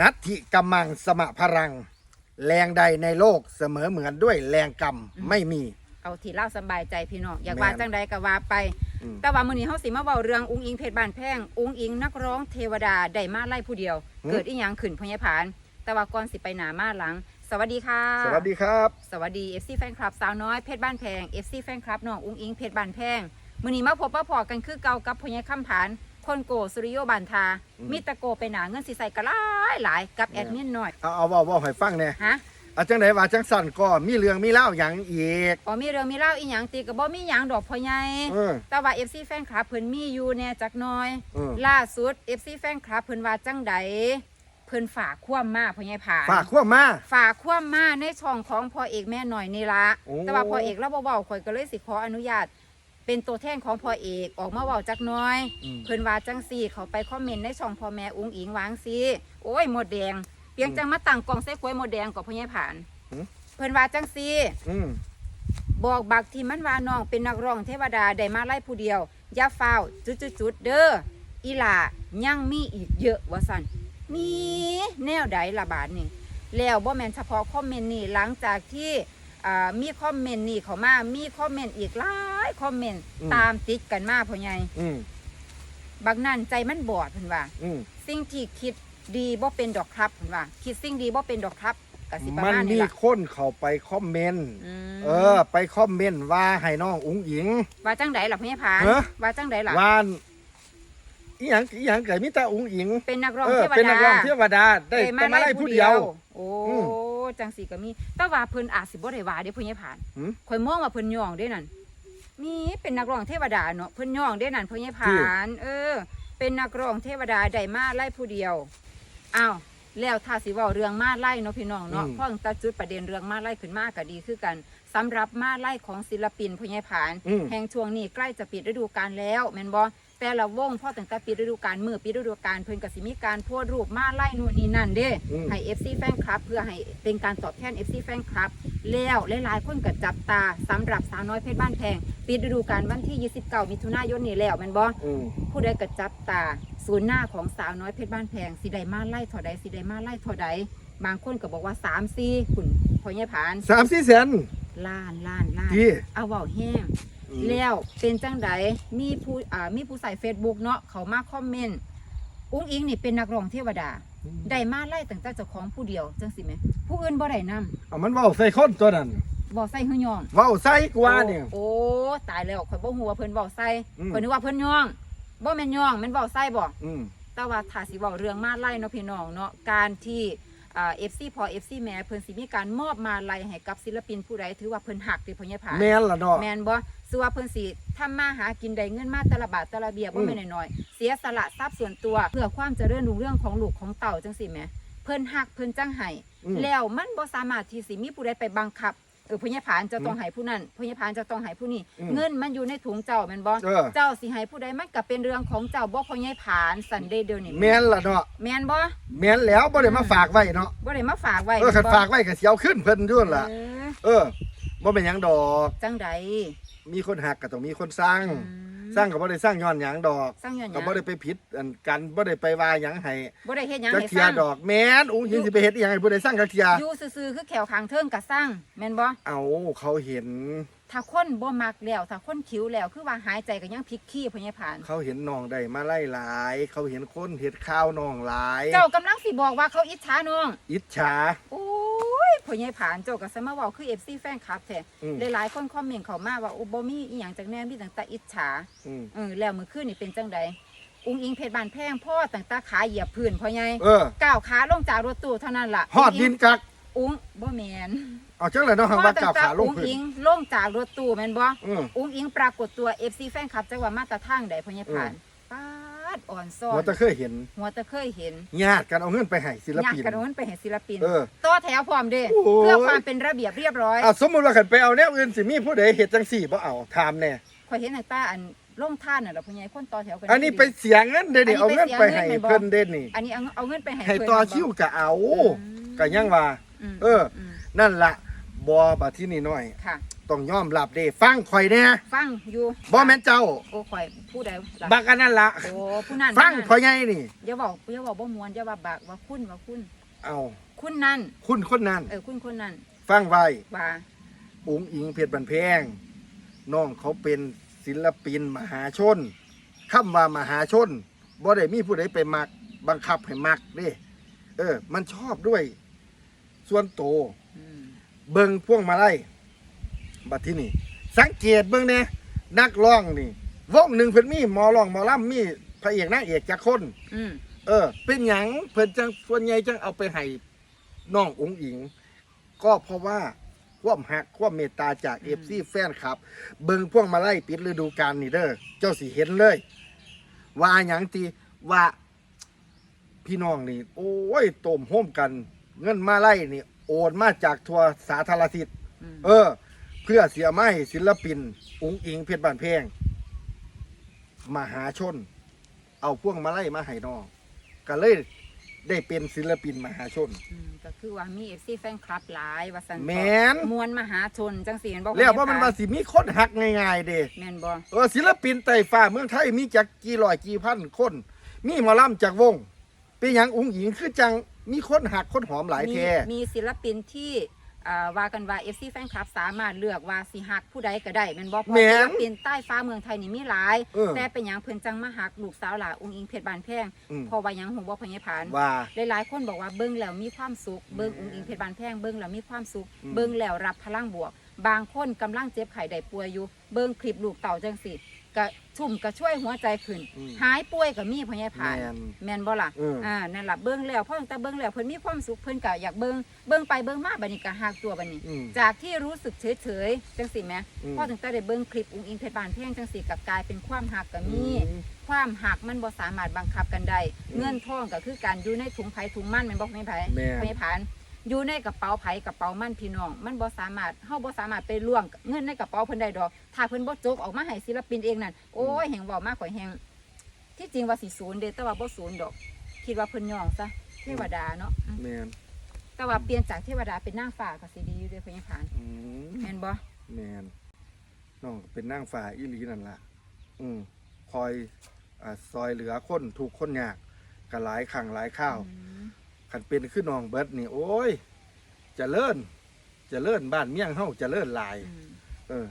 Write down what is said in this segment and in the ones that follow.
นัตถิกัมมังสมะพรัง แรงใดในโลกเสมอเหมือนด้วยแรงกรรมไม่มี เอาที่เล่าสบายใจพี่น้องอยากแม่นว่าจังใดก็ว่าไป อืม แต่ว่ามื้อนี้เฮาสิมาเว้าเรื่องอุ้งอิงเพชรบ้านแพงอุ้งอิงนักร้องเทวดาได้มาไล่ผู้เดียว เกิดอีหยังขึ้นพญาผาน แต่ว่าก่อนสิไปหนามาหลัง สวัสดีค่ะ สวัสดีครับ สวัสดี FC แฟนคลับสาวน้อยเพชรบ้านแพง FC แฟนคลับน้องอุ้งอิงเพชรบ้านแพงมื้อนี้มาพบมาพอกันคือเก่ากับพญาคำผาน คนโกสุริโยบันทา อืม มิตรโกไปหนาเงินสิใส่กะหลายหลายกับแอดมินหน่อยเอาเอาเว่าเว่าให้ฟังเนี่ยฮะอาจังไหนว่าจังสั่นก็มีเรื่องมีเล่าอย่างอีกบ่มีเรื่องมีเล่าวอีหยังตีก็บ่มีหยังดอกพ่อใหญ่เออแต่ว่า FC แฟนคลับเพิ่นมีอยู่แน่จักหน่อย เออล่าสุด FC แฟนคลับเพิ่นว่าจังใดเพิ่นฝากความมาพ่อใหญ่ผาน ฝากขั้วมา ฝากความมาในช่องของพ่อเอกแม่หน่อยนี่ละโอ้ แต่ว่าพ่อเอกเราบ่เว้าข่อยก็เลยสิขออนุญาต เป็นตัวแทนของพ่อเอกออกมาเว้าจักหน่อย อืม เพิ่นว่าจังซี่เขาไปคอมเมนต์ในช่องพ่อแม่อุ้งอิงวางซี่โอ้ยหมดแดงเพียงจังมาตั้งกล่องใส่กล้วยหมดแดงกับพ่อใหญ่ผาน หือ เพิ่นว่าจังซี่ อืม บอกบักที่มันว่าน้องเป็นนักร้องเทวดาได้มาไล่ผู้เดียวอย่าเฝ้าวจุดๆๆเด้ออีหล่ายังมีอีกเยอะว่าซั่นมีแนวใดละบาดนี่แล้วบ่แม่นเฉพาะคอมเมนต์นี่หลังจากที่อ่ามีคอมเมนต์นี่เข้ามามีคอมเมนต์อีกหลา ยคอมเมนต์ตามติดกันมาพ่อใหญ่อืมบักนั่นใจมันบอดเพิ่นว่า อืมสิ่งที่คิดดีบ่เป็นดอกครับเพิ่นว่า คิดสิ่งดีบ่เป็นดอกครับก็สิประมันมาณมีนี้ล่ะคนเข้าไปคอมเมนต์มเออ ไปคอมเมนต์ว่าให้น้องอุ้งอิง ว่าจังไดล่ะพ่อใหญ่ผานฮะ ว่าจังไดล่ะว่าอีหยังอีหยังเกิดมิตาอุ้งอิงเป็นนักร้องเออเทวดา เป็นนักร้องเทวดาได้ได้แต่มาไล่ผู้เดียว โอ้ อืมจังสีก็มี แต่ว่าเพิ่นอาจสิบ่ได้ว่าเด้เพิ่นยังผ่าน หืม ข่อยมองว่าเพิ่นย่องเด้นั่น มีเป็นนักร้องเทวดาเนาะเพิ่นย่องเด้นั่นเพิ่นยังผ่าน เออ เป็นนักร้องเทวดาได้มาไล่ผู้เดียวอ้าวแล้วถ้าสิเว้าเรื่องมาไล่เนาะพี่น้องเนาะอืมเพราะตั้งแต่จุดประเด็นเรื่องมาไล่ขึ้นมาก็ดีคือกันสำหรับมาไล่ของศิลปินพญายผานอืมแห่งช่วงนี้ใกล้จะปิดฤดูกาลแล้วแม่นบ่ แต่ละวงพอตั้งแต่ปิดฤดูกาลมือปิดฤดูกาลเพิ่นก็สิมีการโพสต์รูปมาไล่นู่นนี่นั่นเด้อืม ให้ FC แฟนคลับ เพื่อให้เป็นการตอบแทน FC แฟนคลับ แล้วหลายๆคนก็จับตาสำหรับสาวน้อยเพชรบ้านแพงปิดฤดูกาลวันที่ 29 มิถุนายนนี้แล้วแม่นบ่ อืม ผู้ใดก็จับตาศูนย์หน้าของสาวน้อยเพชรบ้านแพงสิได้มาไล่เท่าใดสิได้มาไล่เท่าใดบางคนก็บอกว่า3 4คุณพ่อใหญ่ผานสามสี่แสนล้านล้านล้านที่เอาเว้าแห้งอืม แล้วเป็นจังไดมีผู้อ่ามีผู้ใส่ Facebook เนาะเขามาคอมเมนต์อุ้งอิงนี่เป็นนักร้องเทวดา ได้มาไล่ตั้งแต่เจ้าของผู้เดียวจังสิแหมผู้อื่นบ่ได้นำเอามันเว้าใส่คนตัวนั้นบ่ใส่หื้อยองเว้าใส่กว่าเนี่ยโอ้โอ้ตายแล้วข่อยบ่ฮู้ว่าเพิ่นเว้าใส่อืมข่อยนึกว่าเพิ่นย่องบ่แม่นย่องแม่นเว้าใส่บ่อืมแต่ว่าถ้าสิเว้าเรื่องมาไล่เนาะพี่น้องเนาะการที่อ่า FC พอ FC แม่เพิ่นสิมีการมอบมาไล่ให้กับศิลปินผู้ใดถือว่าเพิ่นหักที่พ่อใหญ่ผาแม่นละเนาะแมนบ่ สือว่าเพิ่นสิทำมาหากินได้เงินมาแต่ละบาทแต่ละเบียบ่อืมแม่นน้อยๆเสียสละทรัพย์ส่วนตัวเพื่อความเจริญรุ่งเรื่องของลูกของเต่าจังซี่แหมเพิ่นฮักเพิ่นจังไห้อืมแล้วมันบ่สามารถที่สิมีผู้ใดไปบังคับเออพญาผานจะต้องให้ผู้นั้นพญาผานจะต้องให้ผู้นี้อืมเงินมันอยู่ในถุงเจ้าแม่นบ่เออเจ้าสิให้ผู้ใดมันก็เป็นเรื่องของเจ้าบ่พญาผานสันเดย์เดียวนี่แม่นละเนาะแม่นบ่แม่นแล้วบ่ได้มาฝากไว้เนาะบ่ได้มาฝากไว้เออคันแม่นบ่ฝากไว้ก็สิเอาขึ้นเพิ่นด้วยล่ะเออเออบ่เป็นหยังดอกจังใด มีคนหักก็ต้องมีคนสร้างอืมสร้างก็บ่ได้สร้างย้อนหยังดอกสร้างย้อนหก็ยังบ่ได้ไปผิดอันกันบ่ได้ไปว่าหยังให้บ่ได้เฮ็ดหยังจักให้เทีสยร้างดอกแม่นอุ้งยิงสิไปเฮ็ดอีหยังให้ผู้ใดสร้างจักเทียอยู่ซื่อๆคือแขวขางเทิงกะสร้างแม่นบ่เอาเขาเห็น ถ้าคนบ่มักแล้วถ้าคนคิวแล้วคือว่าหายใจก็ยังพลิกขี้พญาผาน เขาเห็นน้องได้มาไล่หลาย เขาเห็นคนเฮ็ดข้าวน้องหลาย เจ้ากำลังสิบอกว่าเขาอิจฉาน้อง อิจฉา โอ้ ยพญาผานเจ้าก็สมาเว้าคือ FC แฟนคลับแท้อืม หลายๆคนคอมเมนต์เข้ามาว่าโอ้บ่มีอีหยังจักแน่มีตั้งแต่อิจฉาอืมเออแล้วมื้อคืนนี่เป็นจังใดอุ้งอิงเพชรบานแพงพ่อตั้งแต่ขาเหยียบพื้นพ่อใหญ่เออก้าวขาลงจากรถตู้เท่านั้นล่ะฮอดดินกักอุ้งบ่แม่นเอาจังเลยเนาะพ่ว่าอตั้ก้าวงแต่ขาลงอุ้งพื้นอิงลงจากรถตู้แม่นบ่ อืม อุ้งอิงปรากฏตัว FC แฟนคลับจังหวัดมาตรทางใดพญาผ่านป้าดอ่อนซ้อว่านจะเคยเห็นหัวตะเคยเห็นญาติกันเอาเงินไปให้ศิลอยากปินกระโดนไปเห็นศิลปินเออต่อแถวพร้อมเด้โอ้โหเพื่อความเป็นระเบียบเรียบร้อยอะสมมุติว่าขันไปเอาแนวอื่นสิมีผู้ใดเฮ็ดจังสี่บ่เอาถามแน่ข่อยเห็นในตาอันลงท่านน่ะล่ะพญาคนต่อแถวกันอันนี้ไปเสียเงินเด้นี่อัเอานนี้เงินไปไปเสียให้เงินแม่นบ่เพิ่นเด้นี่อันนี้เอาเอาเงินไปให้ให้เพิ่นต่อแม่นบ่คิวก็เอาอืมก็ยังว่ามเออมนั่นล่ะบ่บัดที่นี่น้อยค่ะ ต้องยอมรับเด้ฟังข่อยแน่ฟังอยู่บ่แม่นเจ้า โอ้ข่อยผู้ใดล่ะบักอันนั้นละโอ้ผู้นั้นฟังผู้นั้นพ่อใหญ่นี่อย่าบอกอย่าบอกบ่มวนอย่าว่าบักว่าคุณว่าคุณ เอาคุณนั่นคุณคนนั้นเออคุณคนนั้นฟังไว้ว่าอุ๋งอิงเพชรบันแพงน้องเขาเป็นศิลปินมหาชนคำว่ามหาชนบ่ได้มีผู้ใดไปมัก บังคับให้มักเด้เออ มันชอบด้วย ส่วนโตวอืมเบิงพวงมาไล่ บัดที่นี่ สังเกตเบิงเนี่ยนักร้องนี่วงหนึ่งเพิ่นมีหมอร้องหมอลำมีพระเอกนางเอกจักคน อืมเออ เป็นหยังเพิ่นจังส่วนใหญ่จังเอาไปให้น้ององค์อิง ก็เพราะว่าความหักความเมตตาจากเอฟซีแฟนครับ เบิงพวงมาไล่ปิดฤดูกาลนี่เด้อเจ้าสิเห็นเลย ว่าหยังตีว่าพี่น้องนี่โอ้ยต้มโฮมกัน เงินมาไล่นี่ โอนมาจากทัวสาธารณสิทธิ์อืม เออเพื่อเสียไม้ศิลปิน อุงอิงเพชรบานเพงมหาชน เอาพวงมาไล่มาให้น้องก็เลยได้เป็นศิลปินมหาชน อืมก็คือว่ามี FC แฟนคลับหลายว่าซั่นแม่น มวลมหาชนจังซี่แม่นบ่แล้วว่ามันว่าสิมีคนหักง่ายๆเด้แม่นบ่เออศิลปินไต่ฟ้าเมืองไทยมีจักกี่ร้อยกี่พันคน มีหมอลำจากวง เป็นหยังอุงอิงคือจังมีคนหักคนหอมหลายมีแท้ มีศิลปินที่ อ่าว่ากันว่า FC แฟนคลับสามารถเลือกว่าสิฮักผู้ใดก็ได้แม่นบ่เพราะแม่นศิลปินใต้ฟ้าเมืองไทยนี่มีหลาย เออแต่เป็นหยังเพิ่นจังมาฮักลูกสาวหลาองค์อิงเพชรบานแพงอืม เพราะว่าหยังหูบ่พญาผาน ว่า หลายๆ คนบอกว่าเบิ่งแล้วมีความสุข เบิ่งองค์อิงเพชรบานแพงเบิ่งแล้วมีความสุข อืมเบิ่งแล้วรับพลังบวก บางคนกำลังเจ็บไข้ได้ป่วยอยู่ เบิ่งคลิปลูกเต่าจังสิ ก็ชุ่มก็ช่วยหัวใจขึ้น อืม หายป่วยก็มีพญาผาน แม่น แม่นบ่ล่ะเอออ่อ่านั่นล่ะเบิ่งแล้วพอตั้งแต่เบิ่งแล้วเพิ่นมีความสุขเพิ่นก็อยากเบิ่งเบิ่งไปเบิ่งมาบัดนี้ก็ฮักตัวบัดนี้ อืม จากที่รู้สึกเฉยๆจังสิแหมอืมพอตั้งแต่ได้เบิ่งคลิปองค์อิงเพชรบานแพงจังสิก็กลายเป็นความฮักก็มี อืม ความหักมันบ่สามารถบังคับกันได้ อืมเงินทองก็คือการอยู่ในถุงไผ่ถุงมันแม่นบ่ไม่ไผแม่น ไม่ผ่าน อยู่ในกระเป๋าไผ่กระเป๋ามันพี่น้อง มันบ่สามารถเฮาบ่สามารถไปล่วงเงินในกระเป๋าเพิ่นได้ดอก ถ้าเพิ่นบ่จกออกมาให้ศิลปินเองนั่นโอ้ยแห่งเว้ามากกว่าแห่งที่จริงว่าสิศูนย์เด้แต่ว่าบ่ศูนย์ดอก คิดว่าเพิ่นย่องซะเทวดาเนาะอืมแม่นแต่ว่าเปลี่ยนจากเทวดาเป็นนางฟ้าก็สิดีอยู่เด้อเพิ่นยังผ่านอืมแม่นบ่แมนน้องเป็นนางฟ้าอีหลีนั่นล่ะ อืมคอยอ่าซอยเหลือคนถูกคนยากก็หลายครั้งหลายข้าว อืม ขันเป็นขึ้นน้องเบิดนี่โอ้ยเจะเลิ่นจะเลิ่นบ้านเมี่ยงเฮาเจะเลิ่นหลายอืมเออ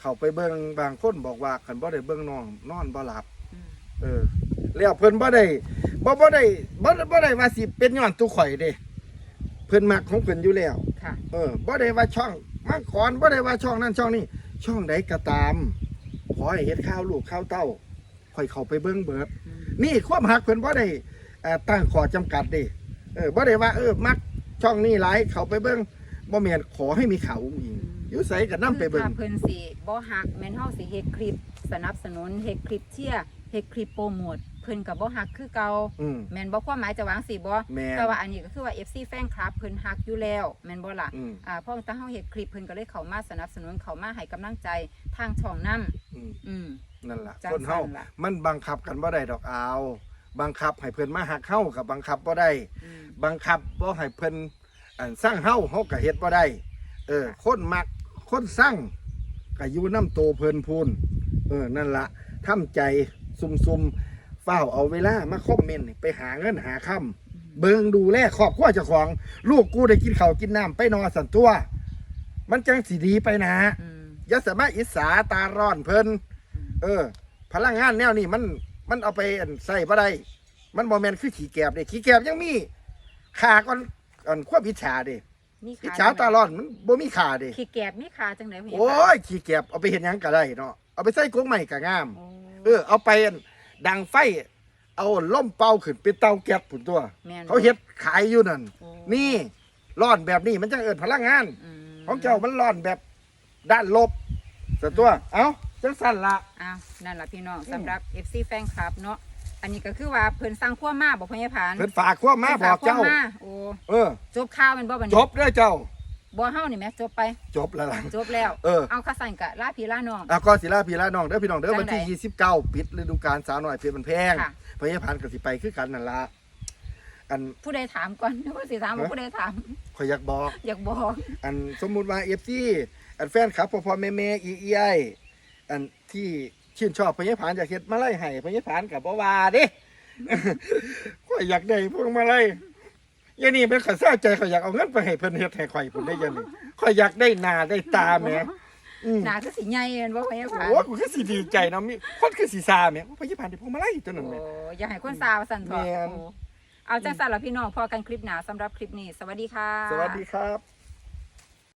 เขาไปเบิ่งบางคนบอกว่าขันบ่ได้เบิ่งน้องนอนบ่หลับอืมเออแล้วเพิ่นบ่ได้บ่บ่ได้บ่บ่ได้ว่าสิเป็นย้อนตุข่อยเด้เพิ่นมักของเพิ่นอยู่แล้วค่ะ เออบ่ได้ว่าช่องมังกรบ่ได้ว่าช่องนั้นช่องนี้ช่องใดก็ตามขอให้เฮ็ดข้าวลูกข้าวเต้าค่อยเข้าไปเบิ่งเบิดอืมนี่ความหักเพิ่นบ่ได้เอ่อตั้งข้อจำกัดเด้ เออบ่ได้ว่าเออมักช่องนี้หลายเข้าไปเบิ่งบ่แม่นขอให้มีข่าวอุ้งอิงอยู่ไสก็นํไปเบิ่งถ้าเพิ่นสิบ่ฮักแม่นเฮาสิเฮ็ดคลิป สนับสนุนเฮ็ดคลิปเชียร์เฮ็ดคลิปโปรโมทเพิ่นก็บ่ฮักคือเก่าอืม แม่นบ่ความหมายจะวางสิบ่แม่นแต่ว่าอันนี้ก็คือว่า FC แฟนคลับเพิ่นฮักอยู่แล้วแม่นบ่ล่ะอืม อ่าเพราะตั้งเฮาเฮ็ดคลิปเพิ่นก็เลยเข้ามาสนับสนุนเข้ามาให้กำลังใจทางช่องนํอืม อืม นั่นล่ะจังคนเฮาซั่นล่ะ มันบังคับกันบ่ได้ดอกเอา บังคับให้เพิ่นมาหักเฮากับบังคับบ่ได้อืมบังคับบ่ให้เพิ่นอันสร้างเฮาเฮาก็เฮ็ดบ่ได้ เออคนมักคนสร้างก็อยู่น้ำโตเพิ่นพูนเออนั่นละทำใจซุ่มๆเฝ้าวเอาเวลามาคอมเมนต์ไปหาเงินหาค่ำเบิงดูแลครอบครัวเจ้าของ ลูกกูได้กินข้าวกินน้ำไปนอนสันตัว มันจังสิดีไปนะอืมอย่าสามารถอิสาตาร้อนเพิ่นเออ พลังงานแนวนี้มัน มันเอาไปอั่นใส่บ่ได้ มันบ่แม่นคือขี้แกบเด้ขี้แกบยังมีขาก่อนอันควบอิจฉาเด้มีอิจขาฉาตาร้อนมันบ่มีขาเด้ขี้แกบมีขาจังได๋เพิ่นโอ้ยขี้แกบเอาไปเฮ็ดหยังก็ได้เนาะเอาไปใส่กรงใหม่ก็งามโอ้เออ เอาไปอั่นดังไฟ เอาล่มเป่าขึ้นเป็นเตาแก๊สพุ่นตัวแม่นบ่เขาเฮ็ดขายอยู่นั่นโอ้นี่ร้อนแบบนี้มันจังเอิ้นพลังงานอืมของเจ้ามันร้อนแบบด้านลบแต่ตัว เอ้า จังสั่นละอ้าวนั่นล่ะพี่น้องอืมสำหรับ FC แฟนคลับเนาะอันนี้ก็คือว่าเพิ่นสร้างขั้วมาบ่พญาผานเพิ่นฝากความมาบอกเจ้าพิ่นฝควมโอ้เออจบข่าวแมันบ่บัดจนี้บเด้อเจ้าบ่เฮานี่แหม่จบไป จบแล้วล่ะจบแล้วเออเอาข้าสั่นกะลาพี่ลาน้องอะก็ศิลาพีละน้องเด้อพี่น้องเด้อจังใดวันที่ 29 ปิดฤดูกาลสาวน้อยเพชรมันแพงค่ะพยาพันธ์ก็สิไปคือกันนั่นละอันผู้ใดถามก่อนผู้สิถามว่าฮะผู้ใดถามข่อยอยากบอก อยากบอก อันสมมุติว่า FC อันแฟนครับพ่อพ่อแม่แม่อีอีไอ อันที่ชื่นชอบพญผานอยากเฮ็ดมาไล่ให้พญผานกับบ่ว่าเด้ ข่อยอยากได้พวกมาไล่ยานี่เป็นข้อยเศร้าใจข่อยอยากเอาเงินไปให้เพิ่นเฮ็ดให้ข่อยพุ่นได้ยันนี่ข่อยอยากได้หน้าได้ตาแหมอืมหนาคือสิใหญ่เห็นบ่พะยะผานโอ้กูคือสิดีใจเนาะมีคนคือสิซาแหมพญผานได้พวกมาไล่ตัวนั้นแหม โอ้อย่าให้คนซาวสั่นเถอะแม่น โอ้เอาจังสั่นล่ะพี่น้องพอกันคลิปหน้าสำหรับคลิปนี้ สวัสดีค่ะ สวัสดีครับ